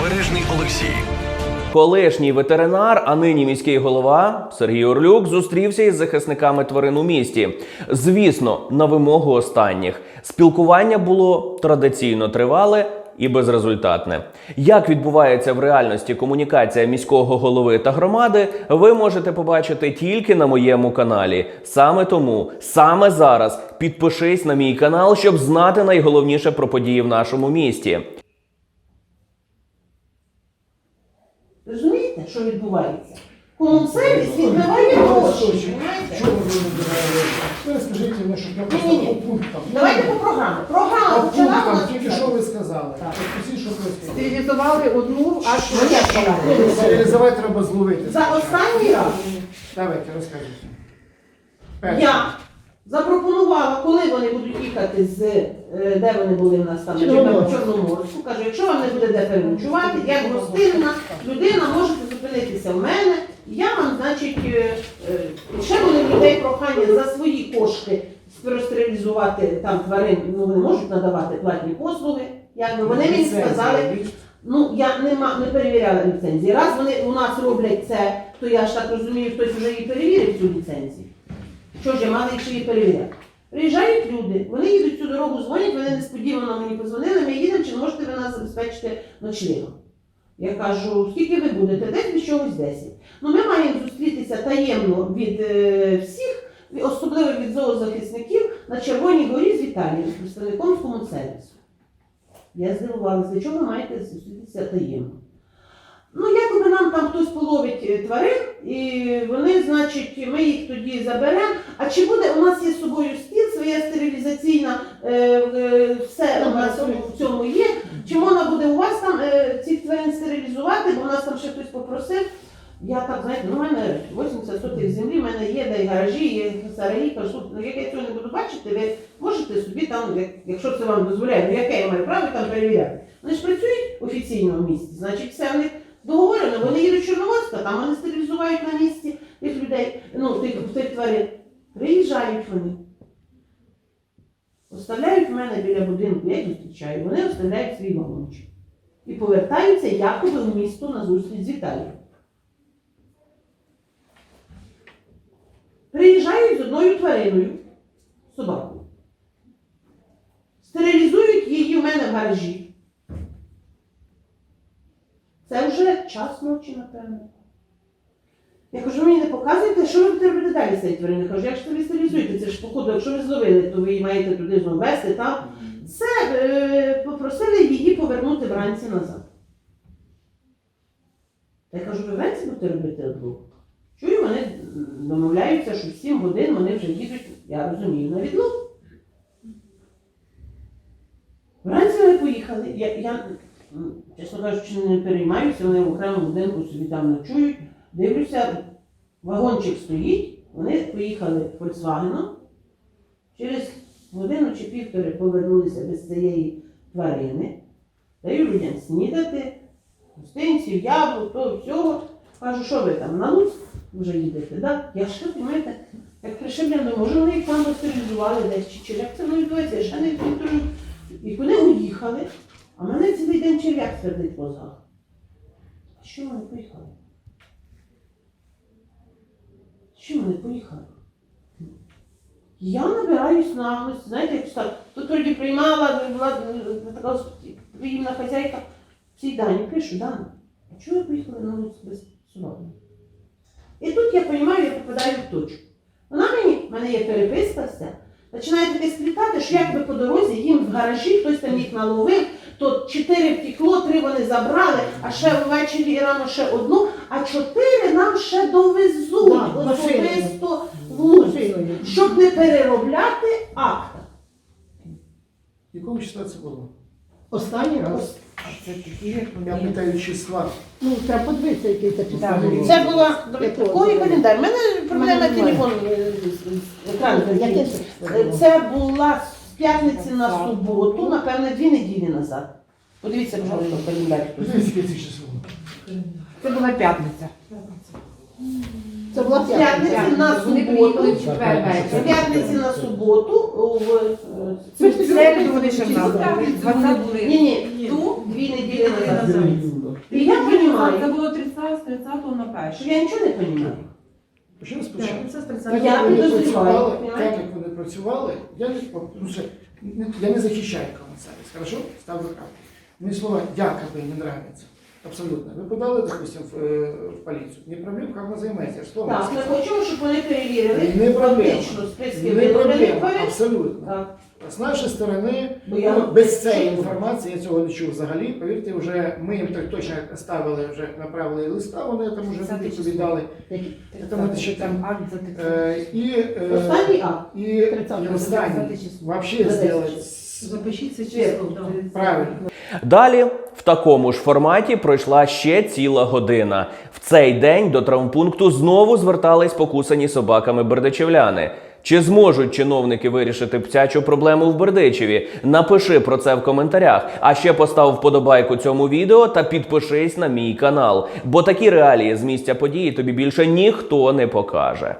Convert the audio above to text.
Обережний Олексій. Колишній ветеринар, а нині міський голова Сергій Орлюк зустрівся із захисниками тварин у місті. Звісно, на вимогу останніх спілкування було традиційно тривале і безрезультатне. Як відбувається в реальності комунікація міського голови та громади, ви можете побачити тільки на моєму каналі. Саме тому, саме зараз підпишись на мій канал, щоб знати найголовніше про події в нашому місті. Розумієте, що відбувається? Комунсервіс відбиває гроші. Що Розумієте? ви вибираєте? Ви скажіть мені, щоб я Ні-ні-ні. по пунктам. Давайте по програмі. Програма По почала у пунктам, нас. тільки що ви сказали. Так. Всі, що ви сказали. Одну, Ну, як сказати? Реалізувати треба зловити. За останній раз Давайте, розкажіть. Перше. я запропонувала, коли вони будуть їхати з е, де вони були в нас там Чорноморськ. в Чорноморську. Кажу, якщо вам не буде де переночувати, як гостинна людина, можете зупинитися в мене. Я вам, значить, е, е, ще були в людей прохання за свої кошти простерилізувати там тварин, ну вони можуть надавати платні послуги. Якби вони мені сказали? Ну, я не, ма- не перевіряла ліцензії. Раз вони у нас роблять це, то я ж так розумію, хтось вже її перевірив, цю ліцензію. Що ж я мала їх ще її перевіряти? Приїжджають люди, вони їдуть цю дорогу, дзвонять, вони несподівано мені позвонили, ми їдемо, чи можете ви нас забезпечити ночлігом? Я кажу, скільки ви будете? Десь від чогось 10. Ну, ми маємо зустрітися таємно від е, всіх, особливо від зоозахисників, на Червоній горі з Віталієм, з представником з комунсервісу. Я здивувалася, для чого ви маєте зустрітися таємно? Ну, якоби нам там хтось половить е, тварин, і вони, значить, ми їх тоді заберемо. А чи буде у нас є з собою стіл, своя стерилізаційна, е, е, все у нас в цьому. Чи можна буде у вас там е, цих тварин стерилізувати, бо у нас там ще хтось попросив. Я так, знаєте, ну, у мене 80 сотих землі, в мене є, де гаражі, є сараї, кажу, ну як я цього не буду бачити, ви можете собі там, як- якщо це вам дозволяє, ну яке я маю право там перевіряти. Вони ж працюють офіційно в місті, значить все в них договорено, вони їдуть в там вони стерилізують на місці тих людей, ну, тих, тих тварин. Приїжджають вони. Оставляють мене біля будинку, я їх зустрічаю, вони оставляють свій вагончик. І повертаються якоби в місто на зустріч з Віталієм. Приїжджають з одною твариною, собакою. Стерилізують її в мене в гаражі. Це вже час ночі, напевно. Я кажу, ви мені не показуєте, що ви будете робити далі з цією твариною? Кажу, як ж ви стерилізуєте? Це ж походу, якщо ви зловили, то ви її маєте туди знову вести, так? Це е, попросили її повернути вранці назад. Я кажу, ви вранці будете робити одлук? Чую, вони домовляються, що в 7 годин вони вже їдуть, я розумію, на відлук. Вранці вони поїхали. Я, я чесно кажучи, не переймаюся, вони в окремому будинку собі там ночують. Дивлюся, вагончик стоїть, вони поїхали Volkswagen. Через годину чи півтори повернулися без цієї тварини. Даю людям снідати, гостинців, яблук, то всього. Кажу, що ви там на Луцьк вже їдете, да? Я ж розумієте, як пришиблено, може вони їх там стерилізували десь чи, чи це воно відбувається, я ще не відповідаю. І вони уїхали, а мене цілий день черв'як свердить в мозгах. А що вони поїхали? Що вони поїхали? Я набираюсь наглості, знаєте, як так, тут тоді приймала, була е, така приємна хазяйка, всі дані пишу, Дана, а чого ви поїхали на вулицю без собаки? І тут я розумію, я попадаю в точку. Вона мені, в мене є переписка все, починає таке сплітати, що якби по дорозі їм в гаражі хтось там їх наловив, то чотири втекло, три вони забрали, а ще ввечері і рано ще одну, а чотири нам ще довезуть Да, особисто в Луцьк, щоб не переробляти акта. В якому числа це було? Останній раз. Це такі, Я питаю числа. Ну, треба подивитися, який це число. Це була такий календар. У мене проблема Мене немає. телефон е, з- з- екран. Яке це Е. Це була з п'ятниці на суботу, напевне, дві неділі назад. Подивіться, пожалуйста, в календарі. Подивіться, яке це число. Це була п'ятниця. Це була п'ятниця. на суботу. п'ятниці на суботу в е, В середу вони ще були. 20 ні, ні, ту дві неділі назад. І я Це було 30 з 30 на що перший. я нічого не розумію. Почнемо спочатку. Це з Так 30 я підозрюваю, так як вони працювали, я не, ну, це, я не захищаю комісаріс, хорошо? Ставлю крапку. Мені слова якобы не нравится. Абсолютно. Ви подали, допустим, в, е, в поліцію. Не проблем, як вона займається. Слово. Так, ми хочемо, щоб вони перевірили Не проблема. фактично списки Не проблема, абсолютно. Так. З нашої сторони, Бо я- ну, без цієї інформації, я цього не чув взагалі. Повірте, вже ми їм так точно ставили, вже направили листа, вони там вже відповідали. Це надо ще там. акт за Е, і, е, Останній акт. і, 30 і останній. Вообще За сделать Запишіть це число. да. правильно. Далі в такому ж форматі пройшла ще ціла година. В цей день до травмпункту знову звертались покусані собаками бердичевляни. Чи зможуть чиновники вирішити птячу проблему в Бердичеві? Напиши про це в коментарях. А ще постав вподобайку цьому відео та підпишись на мій канал, бо такі реалії з місця події тобі більше ніхто не покаже.